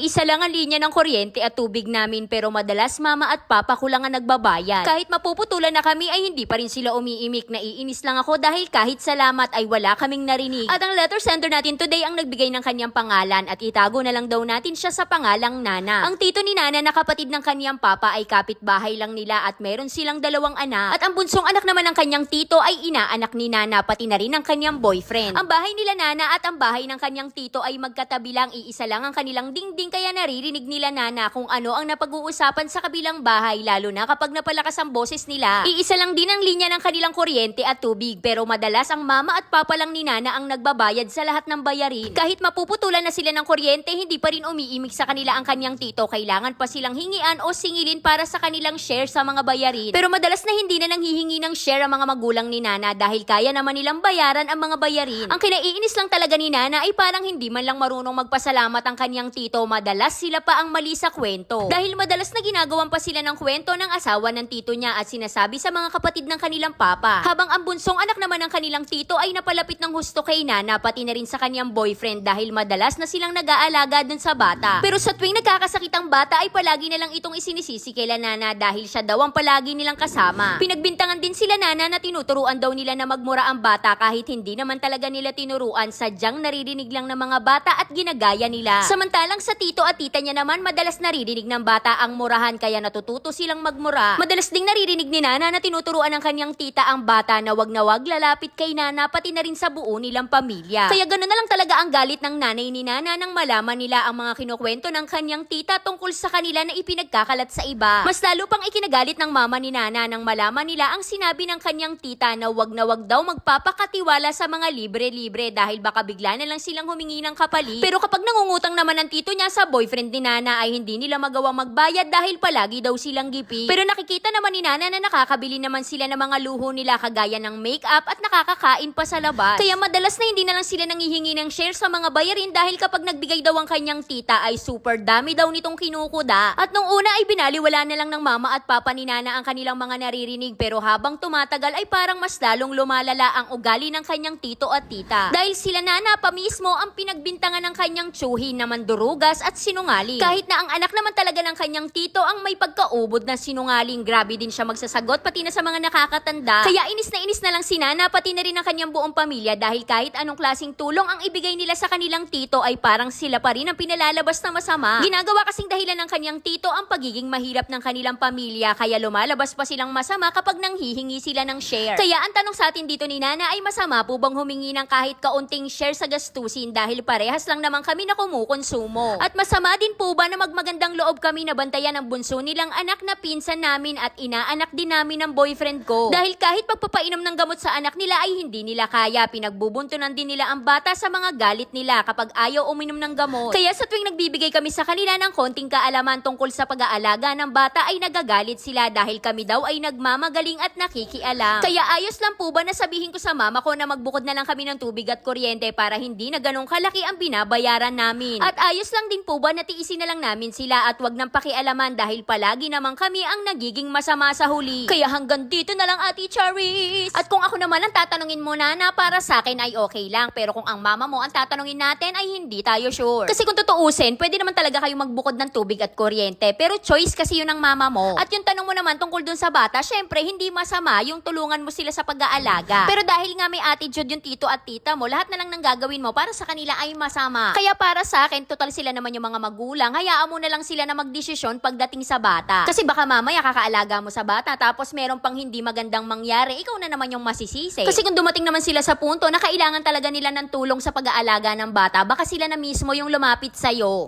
Iisa lang ang linya ng kuryente at tubig namin pero madalas mama at papa ko lang ang nagbabayad. Kahit mapuputulan na kami ay hindi pa rin sila umiimik. Naiinis lang ako dahil kahit salamat ay wala kaming narinig. At ang letter sender natin today ang nagbigay ng kanyang pangalan at itago na lang daw natin siya sa pangalang Nana. Ang tito ni Nana na kapatid ng kanyang papa ay kapitbahay lang nila at meron silang dalawang anak. At ang bunsong anak naman ng kanyang tito ay inaanak ni Nana pati na rin ang kanyang boyfriend. Ang bahay nila Nana at ang bahay ng kanyang tito ay magkatabi lang iisa lang ang kanilang dingding kaya naririnig nila Nana kung ano ang napag-uusapan sa kabilang bahay lalo na kapag napalakas ang boses nila. Iisa lang din ang linya ng kanilang kuryente at tubig pero madalas ang mama at papa lang ni Nana ang nagbabayad sa lahat ng bayarin. Kahit mapuputulan na sila ng kuryente, hindi pa rin umiimik sa kanila ang kanyang tito. Kailangan pa silang hingian o singilin para sa kanilang share sa mga bayarin. Pero madalas na hindi na nanghihingi ng share ang mga magulang ni Nana dahil kaya naman nilang bayaran ang mga bayarin. Ang kinaiinis lang talaga ni Nana ay parang hindi man lang marunong magpasalamat ang kanyang tito. Madalas sila pa ang mali sa kwento. Dahil madalas na ginagawan pa sila ng kwento ng asawa ng tito niya at sinasabi sa mga kapatid ng kanilang papa. Habang ang bunsong anak naman ng kanilang tito ay napalapit ng husto kay Nana pati na rin sa kanyang boyfriend dahil madalas na silang nag-aalaga dun sa bata. Pero sa tuwing nagkakasakit ang bata ay palagi na lang itong isinisisi kay Nana dahil siya daw ang palagi nilang kasama. Pinagbintangan din sila Nana na tinuturuan daw nila na magmura ang bata kahit hindi naman talaga nila tinuruan sadyang naririnig lang ng mga bata at ginagaya nila. Samantalang sa tito at tita niya naman madalas naririnig ng bata ang murahan kaya natututo silang magmura. Madalas ding naririnig ni Nana na tinuturuan ng kanyang tita ang bata na wag na wag lalapit kay Nana pati na rin sa buo nilang pamilya. Kaya ganoon na lang talaga ang galit ng nanay ni Nana nang malaman nila ang mga kinukwento ng kanyang tita tungkol sa kanila na ipinagkakalat sa iba. Mas lalo pang ikinagalit ng mama ni Nana nang malaman nila ang sinabi ng kanyang tita na wag na wag daw magpapakatiwala sa mga libre-libre dahil baka bigla na lang silang humingi ng kapalit. Pero kapag nangungutang naman ang tito niya sa boyfriend ni Nana ay hindi nila magawang magbayad dahil palagi daw silang gipi. Pero nakikita naman ni Nana na nakakabili naman sila ng mga luho nila kagaya ng makeup at nakakakain pa sa labas. Kaya madalas na hindi na lang sila nangihingi ng share sa mga bayarin dahil kapag nagbigay daw ang kanyang tita ay super dami daw nitong kinukuda. At nung una ay binaliwala na lang ng mama at papa ni Nana ang kanilang mga naririnig pero habang tumatagal ay parang mas lalong lumalala ang ugali ng kanyang tito at tita. Dahil sila Nana pa mismo ang pinagbintangan ng kanyang tsuhin na mandurugas at sinungaling. Kahit na ang anak naman talaga ng kanyang tito ang may pagkaubod na sinungaling, grabe din siya magsasagot pati na sa mga nakakatanda. Kaya inis na inis na lang si Nana pati na rin ang kanyang buong pamilya dahil kahit anong klasing tulong ang ibigay nila sa kanilang tito ay parang sila pa rin ang pinalalabas na masama. Ginagawa kasing dahilan ng kanyang tito ang pagiging mahirap ng kanilang pamilya kaya lumalabas pa silang masama kapag nanghihingi sila ng share. Kaya ang tanong sa atin dito ni Nana ay masama po bang humingi ng kahit kaunting share sa gastusin dahil parehas lang naman kami na kumukonsumo. At masama din po ba na magmagandang loob kami na bantayan ang bunso nilang anak na pinsan namin at inaanak din namin ng boyfriend ko. Dahil kahit pagpapainom ng gamot sa anak nila ay hindi nila kaya, pinagbubuntunan din nila ang bata sa mga galit nila kapag ayaw uminom ng gamot. Kaya sa tuwing nagbibigay kami sa kanila ng konting kaalaman tungkol sa pag-aalaga ng bata ay nagagalit sila dahil kami daw ay nagmamagaling at nakikialam. Kaya ayos lang po ba na sabihin ko sa mama ko na magbukod na lang kami ng tubig at kuryente para hindi na ganong kalaki ang binabayaran namin. At ayos lang din po ba na tiisin na lang namin sila at wag nang pakialaman dahil palagi naman kami ang nagiging masama sa huli. Kaya hanggang dito na lang Ate Charis. At kung ako naman ang tatanungin mo na na para sa akin ay okay lang pero kung ang mama mo ang tatanungin natin ay hindi tayo sure. Kasi kung tutuusin, pwede naman talaga kayo magbukod ng tubig at kuryente pero choice kasi yun ng mama mo. At yung tanong mo naman tungkol dun sa bata, syempre hindi masama yung tulungan mo sila sa pag-aalaga. Pero dahil nga may attitude yung tito at tita mo, lahat na lang ng gagawin mo para sa kanila ay masama. Kaya para sa akin, total sila naman yung mga magulang, hayaan mo na lang sila na magdesisyon pagdating sa bata. Kasi baka mamaya kakaalaga mo sa bata tapos meron pang hindi magandang mangyari, ikaw na naman yung masisisi. Kasi kung dumating naman sila sa punto na kailangan talaga nila ng tulong sa pag-aalaga ng bata, baka sila na mismo yung lumapit sa'yo.